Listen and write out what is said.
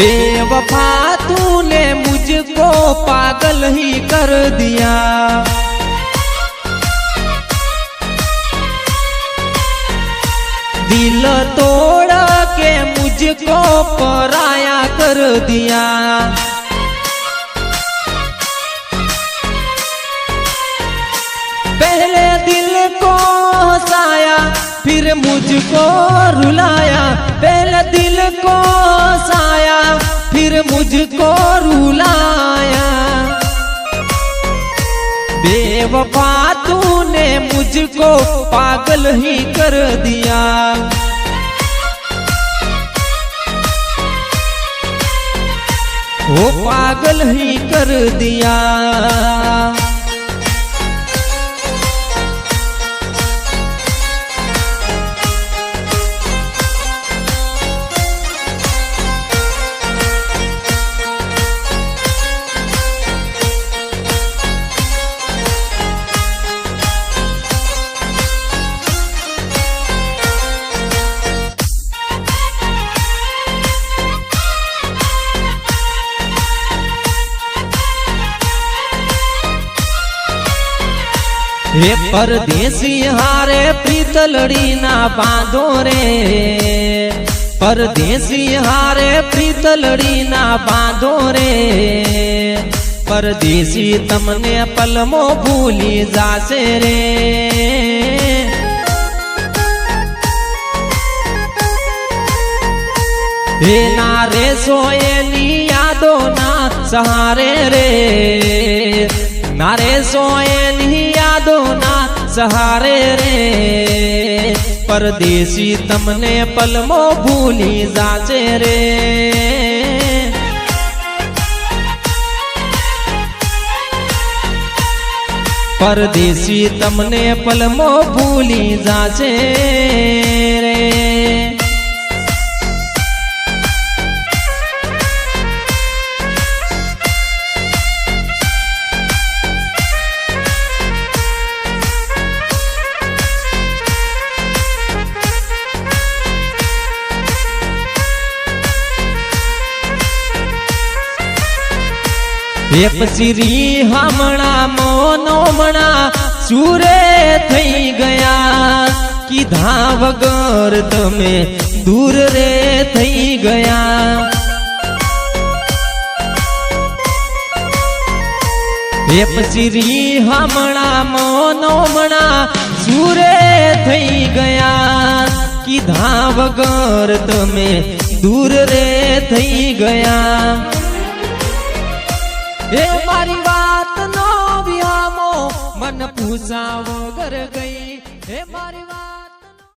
बेवफा तूने मुझको पागल ही कर दिया। दिल तोड़ के मुझको पराया कर दिया। पहले दिल को हंसाया, फिर मुझको रुलाया। पहले दिल को बेवफा तूने मुझको पागल ही कर दिया। वो पागल ही कर दिया। હે પરદેશી હારે પ્રીતલડી ના બાંધો રે. પરદેશી હારે પ્રીતલડી ના બાંધો રે. પરદેશી તમને પલમો ભૂલી જાશે રે. હે ના રે સોયેલી યાદો ના સહારે રે. નારે સોયેલી યાદો ના સહારે રે. પરદેશી તમને પલમો ભૂલી જાશે રે. પરદેશી તમને પલમો ભૂલી જાશે રે. હે પસીરી હમણાં, મોનો મણા સુરે થઈ ગયા. કીધા વગર તમે દૂર રે થઈ ગયા. હે પસીરી હમણાં, મોનો મણા સુરે થઈ ગયા. કીધા વગર તમે દૂર રે થઈ ગયા. એ મારી વાત નો વ્યામો મન પૂછા વગર